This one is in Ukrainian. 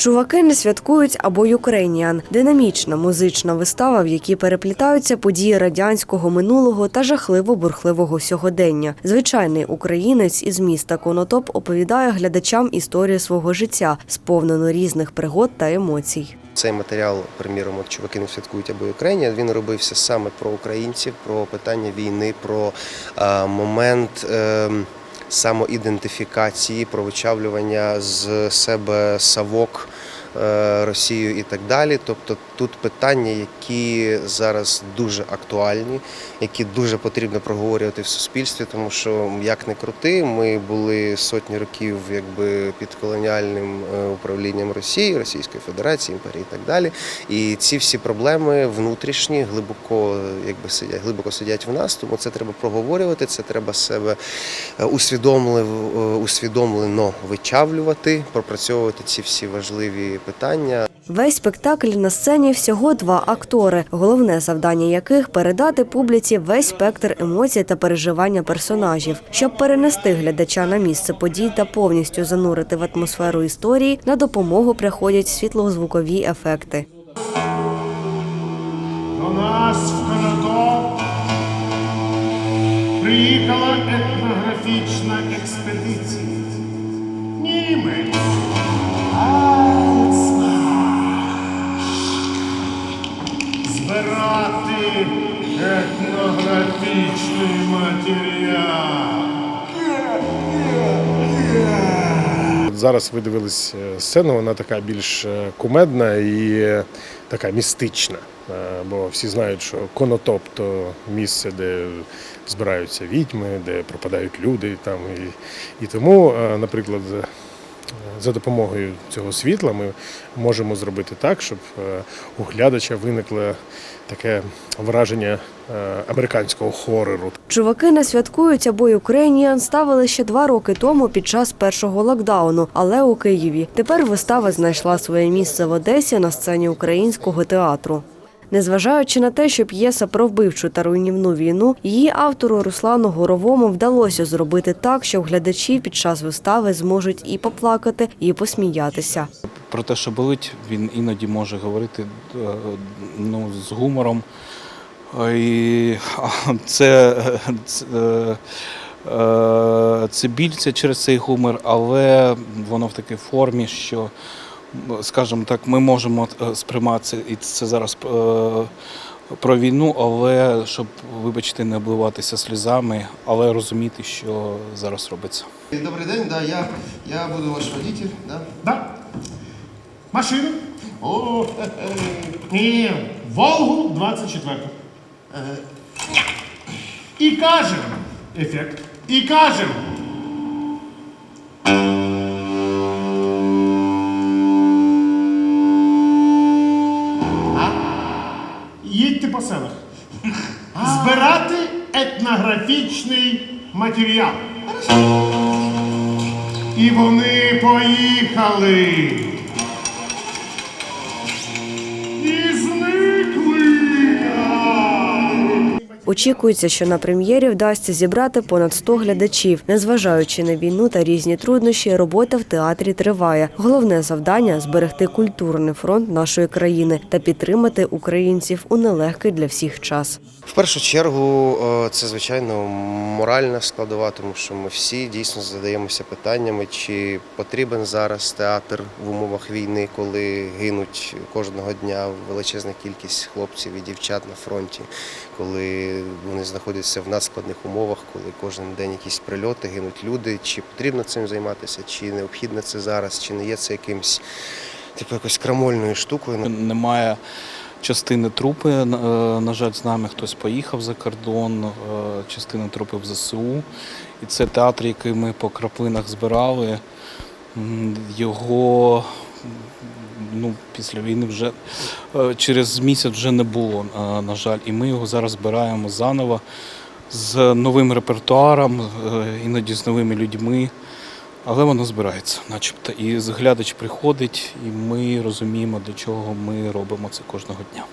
Чуваки не святкують або Юкрейніан динамічна музична вистава, в якій переплітаються події радянського минулого та жахливо бурхливого сьогодення. Звичайний українець із міста Конотоп оповідає глядачам історію свого життя, сповнену різних пригод та емоцій. Цей матеріал, приміром, от чуваки не святкують або Україні. Він робився саме про українців, про питання війни, про е, момент. Е, Самоідентифікації, про вичавлювання з себе савок Росію Росією і так далі. Тобто тут питання, які зараз дуже актуальні, які дуже потрібно проговорювати в суспільстві, тому що як не крути, ми були сотні років якби під колоніальним е, управлінням Росії, Російської Федерації, імперії і так далі. І ці всі проблеми внутрішні глибоко, якби сидять, глибоко сидять в нас. Тому це треба проговорювати. Це треба себе е, е, усвідомлено вичавлювати, пропрацьовувати ці всі важливі питання. Весь спектакль на сцені всього два актори, головне завдання яких передати публіці весь спектр емоцій та переживання персонажів. Щоб перенести глядача на місце подій та повністю занурити в атмосферу історії, на допомогу приходять світлозвукові ефекти. До нас в Конотоп приїхала етнографічна експедиція. Німець. Зараз ви дивились е, сцену, вона така більш е, кумедна і е, така містична. Бо всі знають, що конотоп то місце, де збираються відьми, де пропадають люди. Там, і, і тому, наприклад, за допомогою цього світла ми можемо зробити так, щоб е, у глядача виникло таке враження е, американського хорору. Чуваки не святкують або Україніан ставили ще два роки тому під час першого локдауну, але у Києві. Тепер вистава знайшла своє місце в Одесі на сцені українського театру. Незважаючи на те, що п'єса про вбивчу та руйнівну війну, її автору Руслану Горовому вдалося зробити так, що глядачі під час вистави зможуть і поплакати, і посміятися. Про те, що болить, він іноді може говорити е, ну, з гумором. І це, це, е, це біль це через цей гумор, але воно в такій формі, що, скажімо так, ми можемо е, сприймати і це зараз е, про війну, але щоб, вибачте, не обливатися слізами, але розуміти, що зараз робиться. Добрий день, да, я, я буду ваш водитель. Да? Да. Машину. О, ні, Волгу 24. І кажем. Ефект. І кажем. Їдьте по селах. Збирати етнографічний матеріал. І вони поїхали. Очікується, що на прем'єрі вдасться зібрати понад 100 глядачів. Незважаючи на війну та різні труднощі, робота в театрі триває. Головне завдання зберегти культурний фронт нашої країни та підтримати українців у нелегкий для всіх час. В першу чергу е, це звичайно моральна складова, тому що ми всі дійсно задаємося питаннями, чи потрібен зараз театр в умовах війни, коли гинуть кожного дня величезна кількість хлопців і дівчат на фронті, коли вони знаходяться в надскладних умовах, коли кожен день якісь прильоти, гинуть люди. Чи потрібно цим займатися, чи необхідно це зараз, чи не є це якимсь типу якось крамольною штукою. Немає частини трупи. е, На жаль, з нами хтось поїхав за кордон, е, частина трупи в ЗСУ. І це театр, який ми по краплинах збирали. Його ну, після війни вже е, через місяць вже не було, е, на жаль. І ми його зараз збираємо заново з новим репертуаром, е, іноді з новими людьми. Але воно збирається, начебто. І глядач приходить, і ми розуміємо, для чого ми робимо це кожного дня.